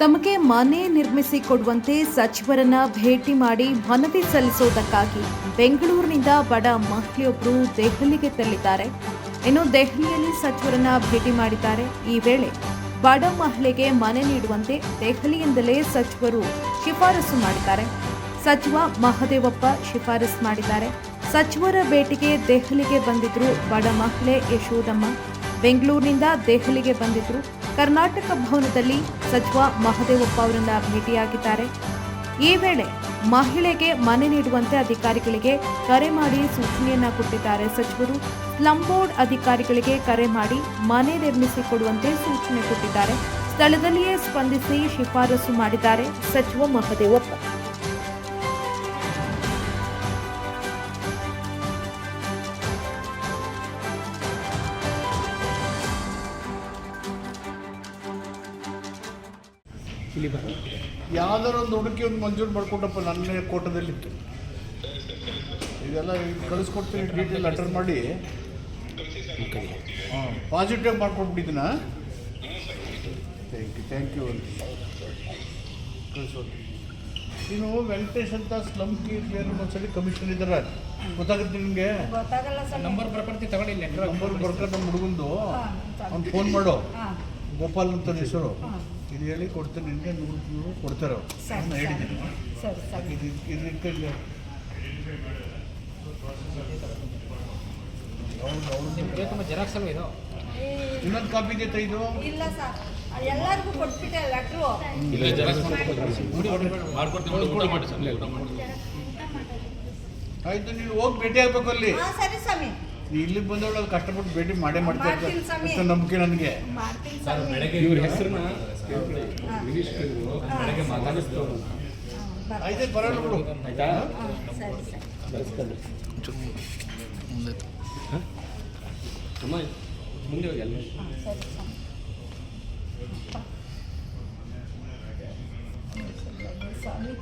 ತಮಗೆ ಮನೆ ನಿರ್ಮಿಸಿ ಕೊಡುವಂತೆ ಸಚಿವರನ್ನ ಭೇಟಿ ಮಾಡಿ ಮನವಿ ಸಲ್ಲಿಸುವುದಕ್ಕಾಗಿ ಬೆಂಗಳೂರಿನಿಂದ ಬಡ ಮಹಿಳೆಯೊಬ್ಬರು ದೆಹಲಿಗೆ ತೆರಳಿದ್ದಾರೆ. ಇನ್ನು ದೆಹಲಿಯಲ್ಲಿ ಸಚಿವರನ್ನ ಭೇಟಿ ಮಾಡಿದ್ದಾರೆ. ಈ ವೇಳೆ ಬಡ ಮಹಿಳೆಗೆ ಮನೆ ನೀಡುವಂತೆ ದೆಹಲಿಯಿಂದಲೇ ಸಚಿವರು ಶಿಫಾರಸು ಮಾಡಿದ್ದಾರೆ. ಸಚಿವ ಮಹದೇವಪ್ಪ ಶಿಫಾರಸು ಮಾಡಿದ್ದಾರೆ. ಸಚಿವರ ಭೇಟಿಗೆ ದೆಹಲಿಗೆ ಬಂದಿದ್ರು ಬಡ ಮಹಿಳೆ ಯಶೋದಮ್ಮ ಬೆಂಗಳೂರಿನಿಂದ ದೆಹಲಿಗೆ ಬಂದಿದ್ರು. ಕರ್ನಾಟಕ ಭವನದಲ್ಲಿ ಸಚಿವ ಮಹದೇವಪ್ಪ ಅವರನ್ನ ಭೇಟಿಯಾಗಿದ್ದಾರೆ. ಈ ವೇಳೆ ಮಹಿಳೆಗೆ ಮನೆ ನೀಡುವಂತೆ ಅಧಿಕಾರಿಗಳಿಗೆ ಕರೆ ಮಾಡಿ ಸೂಚನೆಯನ್ನ ಕೊಟ್ಟಿದ್ದಾರೆ. ಸಚಿವರು ಸ್ಲಂ ಬೋರ್ಡ್ ಅಧಿಕಾರಿಗಳಿಗೆ ಕರೆ ಮಾಡಿ ಮನೆ ನಿರ್ಮಿಸಿ ಕೊಡುವಂತೆ ಸೂಚನೆ ಕೊಟ್ಟಿದ್ದಾರೆ. ಸ್ಥಳದಲ್ಲಿಯೇ ಸ್ಪಂದಿಸಿ ಶಿಫಾರಸು ಮಾಡಿದ್ದಾರೆ ಸಚಿವ ಮಹದೇವಪ್ಪ ಇಲ್ಲಿ ಬರ ಯಾವ್ದಾರ ಒಂದು ಹುಡುಕಿ ಒಂದು ಮಂಜೂರು ಮಾಡಿಕೊಟ್ಟಪ್ಪ ನನ್ನ ಕೋಟದಲ್ಲಿತ್ತು ಇದೆಲ್ಲ ಕಳಿಸ್ಕೊಡ್ತೀನಿ ಡೀಟೇಲ್ ಅಟರ್ ಮಾಡಿ. ಹಾಂ ಪಾಸಿಟಿವ್ ಮಾಡ್ಕೊಟ್ಬಿಟ್ಟಿದ್ದೀನ ಥ್ಯಾಂಕ್ ಯು ಥ್ಯಾಂಕ್ ಯು ಕಳಿಸೋದು. ನೀನು ವೆಂಕಟೇಶ್ ಅಂತ ಸ್ಲಮ್ ಕ್ಲಿಯರ್ ಒಂದ್ಸಲಿ ಕಮಿಷನ್ ಇದ್ದಾರೆ? ಗೊತ್ತಾಗುತ್ತೆ ನಿಮಗೆ ಗೊತ್ತಾಗಲ್ಲ ಸರ್. ನಂಬರ್ ಬರ್ಕೊಡ್ತೀನಿ ತಗೊಳ್ಳಿ ಲೆಟ್ರ್ ನಂಬರ್ ಬರ್ಕೊಂಡು ನಮ್ಮ ಹುಡುಗಂದು ಅವ್ನು ಫೋನ್ ಮಾಡು. ಗೋಪಾಲ್ ಅಂತ ಹೆಸರು. ಇದು ಹೇಳಿ ಕೊಡ್ತೀನಿ ನಿನಗೆ ನೂರು ನೂರು ಕೊಡ್ತಾರೆ ಅವ್ರು. ನಾನು ಹೇಳಿದ್ದೀನಿ. ಸರಿ ಸರಿ. ಇದು ಇದು ನಿಮ್ಗೆ ಜೆರಾಕ್ಸ್ ಇದು? ಇನ್ನೊಂದು ಕಾಪಿ ಜೊತೆ ಇದು? ಇಲ್ಲ ಸರ್. ಎಲ್ಲರಿಗೂ ಕೊಟ್ಬಿಟ್ಟೆ ಲೆಟ್ರು ಆಯ್ತು ನೀವು ಹೋಗಿ ಭೇಟಿ ಆಗ್ಬೇಕು ಅಲ್ಲಿ. ಹಾಂ ಸರಿ ಸ್ವಾಮಿ. ಇಲ್ಲಿ ಬಂದವಳು ಕಷ್ಟಪಟ್ಟು ಭೇಟಿ ಮಾಡೇ ಮಾಡ್ತಾ ನಂಬಿಕೆ ನನಗೆ. ಇವ್ರ ಹೆಸರನ್ನ ಬೆಳಗ್ಗೆ ಆಯ್ತು ಎಲ್ಲ ಸ್ವಾಮಿ.